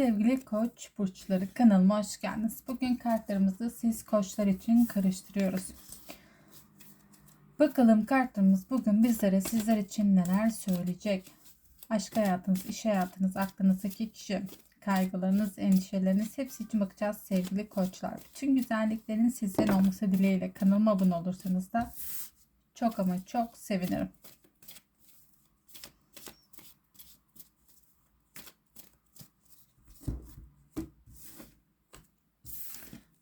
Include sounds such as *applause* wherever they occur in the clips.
Sevgili koç burçları kanalıma hoş geldiniz. Bugün kartlarımızı siz koçlar için karıştırıyoruz. Bakalım kartlarımız bugün bizlere sizler için neler söyleyecek? Aşk hayatınız, iş hayatınız, aklınızdaki kişi, kaygılarınız, endişeleriniz hepsi için bakacağız sevgili koçlar. Bütün güzelliklerin sizden olması dileğiyle kanalıma abone olursanız da çok ama çok sevinirim.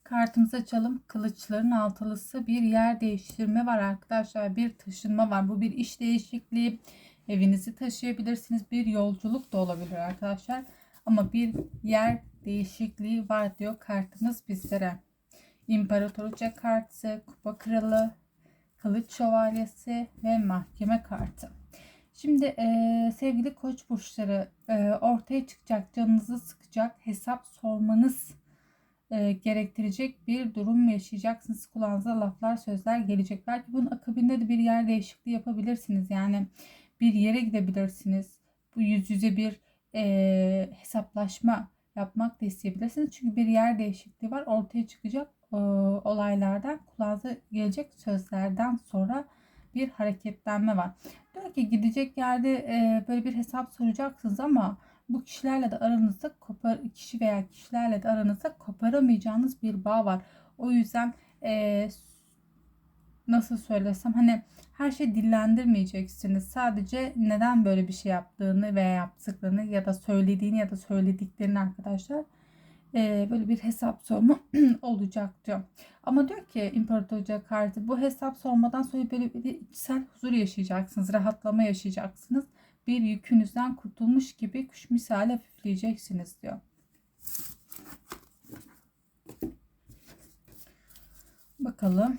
Kartımızı açalım. Kılıçların altılısı bir yer değiştirme var arkadaşlar. Bir taşınma var. Bu bir iş değişikliği. Evinizi taşıyabilirsiniz. Bir yolculuk da olabilir arkadaşlar. Ama bir yer değişikliği var diyor kartımız bizlere. İmparatoriçe kartı, kupa kralı, kılıç şövalyesi ve mahkeme kartı. Şimdi e, sevgili koç burçları e, ortaya çıkacak, canınızı sıkacak, hesap sormanız e, gerektirecek bir durum yaşayacaksınız. Kulağınıza laflar, sözler gelecek. Belki bunun akabinde de bir yer değişikliği yapabilirsiniz. Yani bir yere gidebilirsiniz. Bu yüz yüze bir e, hesaplaşma yapmak da isteyebilirsiniz. Çünkü bir yer değişikliği var. Ortaya çıkacak e, olaylardan, kulağınıza gelecek sözlerden sonra bir hareketlenme var. Diyor ki gidecek yerde e, böyle bir hesap soracaksınız ama bu kişilerle de aranızda kopar kişi veya kişilerle de aranızda koparamayacağınız bir bağ var. O yüzden e, nasıl söylesem hani her şey dillendirmeyeceksiniz. Sadece neden böyle bir şey yaptığını veya yaptıklarını ya da söylediğini ya da söylediklerini arkadaşlar e, böyle bir hesap sorma *clears throat* olacak diyor. Ama diyor ki İmparatorca kartı bu hesap sormadan sonra böyle bir içsel huzur yaşayacaksınız. Rahatlama yaşayacaksınız bir yükünüzden kurtulmuş gibi kuş misali hafifleyeceksiniz diyor. Bakalım.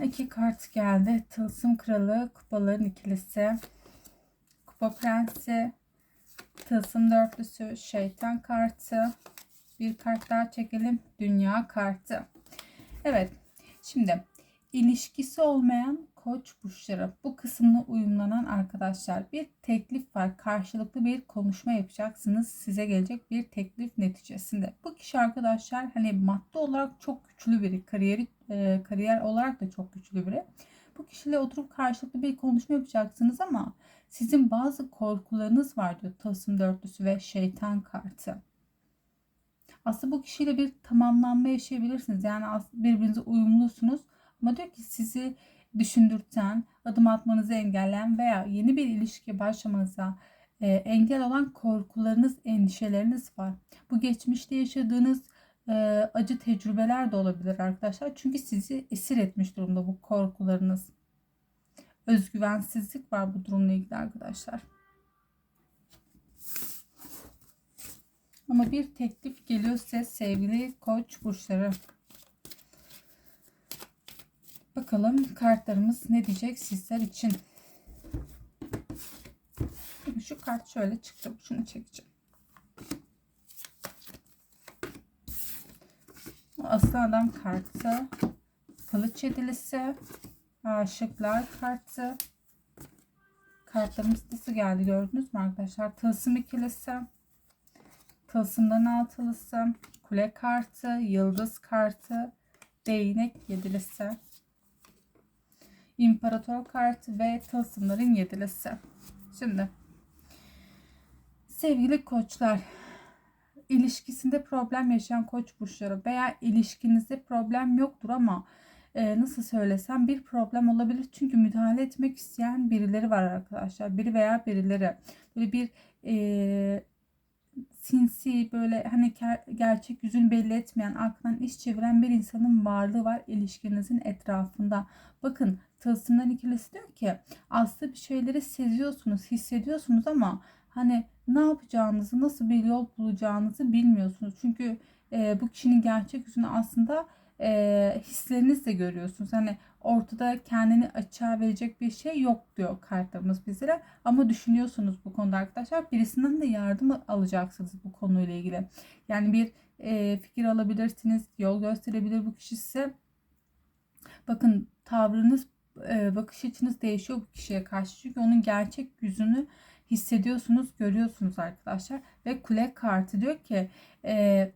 İki kart geldi. Tılsım Kralı, Kupaların ikilisi, Kupa Prensi, Tılsım Dörtlüsü, Şeytan kartı. Bir kart daha çekelim. Dünya kartı. Evet. Şimdi ilişkisi olmayan koç burçları bu kısımla uyumlanan arkadaşlar bir teklif var. Karşılıklı bir konuşma yapacaksınız. Size gelecek bir teklif neticesinde. Bu kişi arkadaşlar hani madde olarak çok güçlü biri. Kariyeri, e, kariyer olarak da çok güçlü biri. Bu kişiyle oturup karşılıklı bir konuşma yapacaksınız ama sizin bazı korkularınız var diyor Tılsım Dörtlüsü ve Şeytan kartı. Aslında bu kişiyle bir tamamlanma yaşayabilirsiniz. Yani birbirinize uyumlusunuz. Ama diyor ki sizi düşündürten, adım atmanızı engelleyen veya yeni bir ilişki başlamanıza e, engel olan korkularınız, endişeleriniz var. Bu geçmişte yaşadığınız e, acı tecrübeler de olabilir arkadaşlar. Çünkü sizi esir etmiş durumda bu korkularınız. Özgüvensizlik var bu durumla ilgili arkadaşlar. Ama bir teklif geliyorsa sevgili koç burçları Bakalım kartlarımız ne diyecek sizler için. Şu kart şöyle çıktı. Şunu çekeceğim. Aslı adam kartı. Kılıç yedilisi. Aşıklar kartı. Kartlarımız nasıl geldi gördünüz mü arkadaşlar? Tılsım ikilisi. Tılsımdan altılısı. Kule kartı. Yıldız kartı. Değnek yedilisi. İmparator kartı ve tılsımların yedilisi. Şimdi sevgili koçlar ilişkisinde problem yaşayan koç burçları veya ilişkinizde problem yoktur ama e, nasıl söylesem bir problem olabilir. Çünkü müdahale etmek isteyen birileri var arkadaşlar. Biri veya birileri. Böyle bir e, sinsi böyle hani gerçek yüzünü belli etmeyen aklından iş çeviren bir insanın varlığı var ilişkinizin etrafında. Bakın tılsımdan ikilisi diyor ki aslında bir şeyleri seziyorsunuz, hissediyorsunuz ama hani ne yapacağınızı, nasıl bir yol bulacağınızı bilmiyorsunuz. Çünkü e, bu kişinin gerçek yüzünü aslında e, hislerinizle görüyorsunuz. Hani ortada kendini açığa verecek bir şey yok diyor kartlarımız bizlere. Ama düşünüyorsunuz bu konuda arkadaşlar. Birisinden de yardım alacaksınız bu konuyla ilgili. Yani bir e, fikir alabilirsiniz. Yol gösterebilir bu kişi size. Bakın tavrınız e, bakış açınız değişiyor bu kişiye karşı. Çünkü onun gerçek yüzünü hissediyorsunuz, görüyorsunuz arkadaşlar. Ve kule kartı diyor ki e,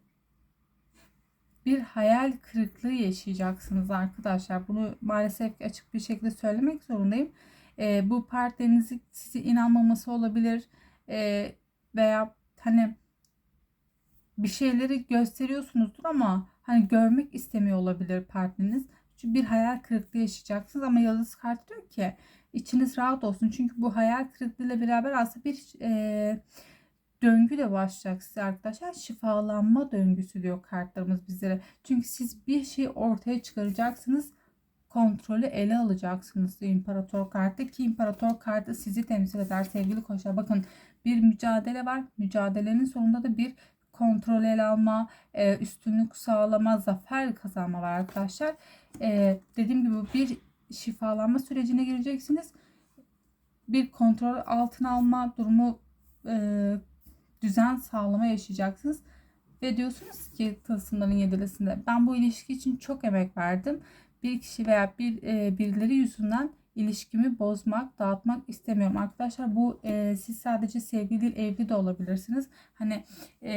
bir hayal kırıklığı yaşayacaksınız arkadaşlar. Bunu maalesef açık bir şekilde söylemek zorundayım. E, bu partnerinizin size inanmaması olabilir. E, veya hani bir şeyleri gösteriyorsunuzdur ama hani görmek istemiyor olabilir partneriniz. Çünkü bir hayal kırıklığı yaşayacaksınız ama yıldız kartı diyor ki içiniz rahat olsun. Çünkü bu hayal kırıklığıyla beraber aslında bir e, döngü de başlayacak size arkadaşlar. Şifalanma döngüsü diyor kartlarımız bizlere. Çünkü siz bir şey ortaya çıkaracaksınız. Kontrolü ele alacaksınız diyor imparator kartı ki imparator kartı sizi temsil eder sevgili koçlar. Bakın bir mücadele var. Mücadelenin sonunda da bir kontrol ele alma, e, üstünlük sağlama, zafer kazanma var arkadaşlar. E, dediğim gibi bir şifalanma sürecine gireceksiniz. Bir kontrol altına alma durumu e, düzen sağlama yaşayacaksınız. Ve diyorsunuz ki tılsımların yedilisinde ben bu ilişki için çok emek verdim. Bir kişi veya bir e, birileri yüzünden ilişkimi bozmak, dağıtmak istemiyorum. Arkadaşlar bu e, siz sadece sevgili değil evli de olabilirsiniz. Hani e,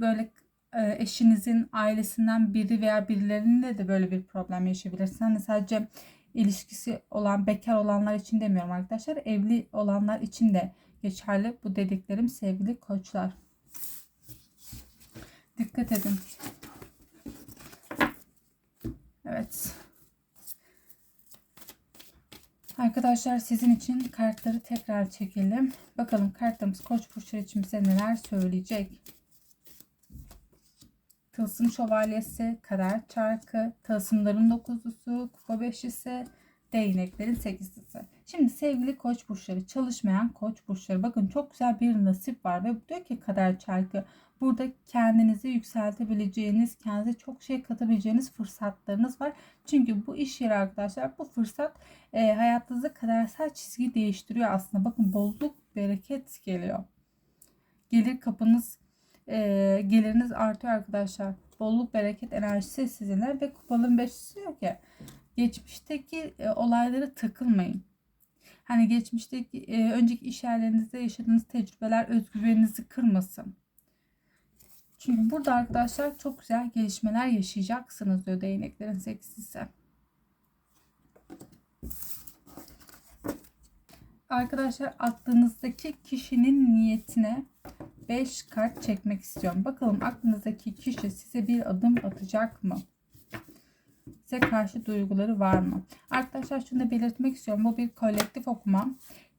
böyle e, eşinizin ailesinden biri veya birilerinle de böyle bir problem yaşayabilirsiniz. Hani sadece ilişkisi olan bekar olanlar için demiyorum arkadaşlar. Evli olanlar için de geçerli bu dediklerim sevgili koçlar. Dikkat edin. Evet. Arkadaşlar sizin için kartları tekrar çekelim. Bakalım kartlarımız Koç burçları için bize neler söyleyecek. Tılsım şövalyesi, kader çarkı, tılsımların dokuzlusu, kupa beşlisi, değneklerin sekizlisi. Şimdi sevgili koç burçları, çalışmayan koç burçları. Bakın çok güzel bir nasip var ve diyor ki kader çarkı. Burada kendinizi yükseltebileceğiniz, kendinize çok şey katabileceğiniz fırsatlarınız var. Çünkü bu iş yeri arkadaşlar bu fırsat e, hayatınızda kadersel çizgi değiştiriyor aslında. Bakın bolluk, bereket geliyor. Gelir kapınız, e, geliriniz artıyor arkadaşlar. Bolluk, bereket enerjisi sizinle ve kupaların beşisi diyor ki geçmişteki e, olaylara takılmayın. Hani geçmişteki e, önceki iş yerlerinizde yaşadığınız tecrübeler özgüveninizi kırmasın. Çünkü burada arkadaşlar çok güzel gelişmeler yaşayacaksınız diyor değneklerin seksisi. Arkadaşlar aklınızdaki kişinin niyetine 5 kart çekmek istiyorum. Bakalım aklınızdaki kişi size bir adım atacak mı? Size karşı duyguları var mı? Arkadaşlar şunu da belirtmek istiyorum. Bu bir kolektif okuma.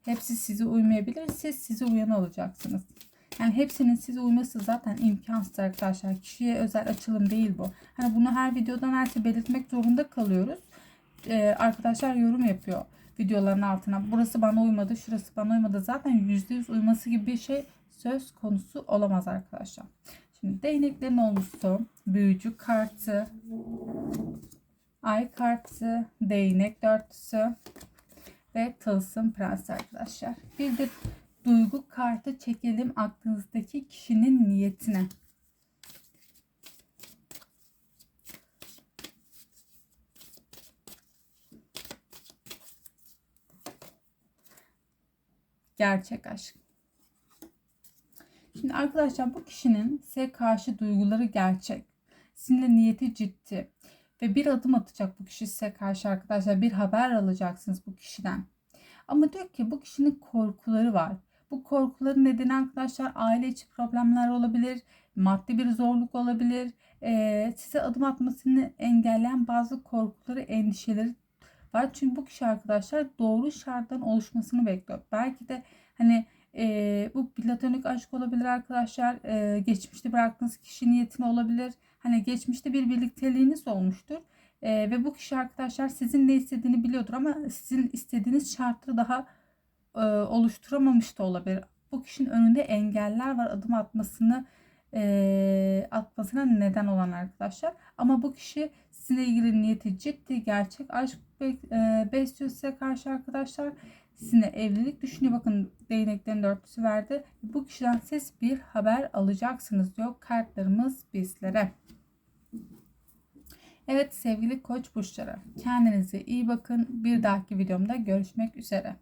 Hepsi size uymayabilir. Siz size uyanı alacaksınız. Yani hepsinin size uyması zaten imkansız arkadaşlar. Kişiye özel açılım değil bu. Hani bunu her videodan her şey belirtmek zorunda kalıyoruz. Ee, arkadaşlar yorum yapıyor videoların altına. Burası bana uymadı, şurası bana uymadı. Zaten %100 uyması gibi bir şey söz konusu olamaz arkadaşlar. Şimdi değneklerin olmuştu. Büyücü kartı, ay kartı, değnek dörtlüsü ve tılsım prens arkadaşlar. Bir de duygu kartı çekelim aklınızdaki kişinin niyetine. Gerçek aşk. Şimdi arkadaşlar bu kişinin size karşı duyguları gerçek. Sizinle niyeti ciddi. Ve bir adım atacak bu kişi size karşı arkadaşlar. Bir haber alacaksınız bu kişiden. Ama diyor ki bu kişinin korkuları var. Bu korkuların nedeni arkadaşlar aile içi problemler olabilir. Maddi bir zorluk olabilir. Ee, size adım atmasını engelleyen bazı korkuları, endişeleri var. Çünkü bu kişi arkadaşlar doğru şarttan oluşmasını bekliyor. Belki de hani e, bu platonik aşk olabilir arkadaşlar. E, geçmişte bıraktığınız kişi niyetine olabilir. Hani geçmişte bir birlikteliğiniz olmuştur. E, ve bu kişi arkadaşlar sizin ne istediğini biliyordur ama sizin istediğiniz şartları daha e, oluşturamamış da olabilir. Bu kişinin önünde engeller var adım atmasını e, atmasına neden olan arkadaşlar. Ama bu kişi sizinle ilgili niyeti ciddi, gerçek aşk e, besliyor size karşı arkadaşlar. Sizinle evlilik düşünüyor. Bakın değneklerin dörtlüsü verdi. Bu kişiden siz bir haber alacaksınız diyor kartlarımız bizlere. Evet sevgili koç burçları kendinize iyi bakın. Bir dahaki videomda görüşmek üzere.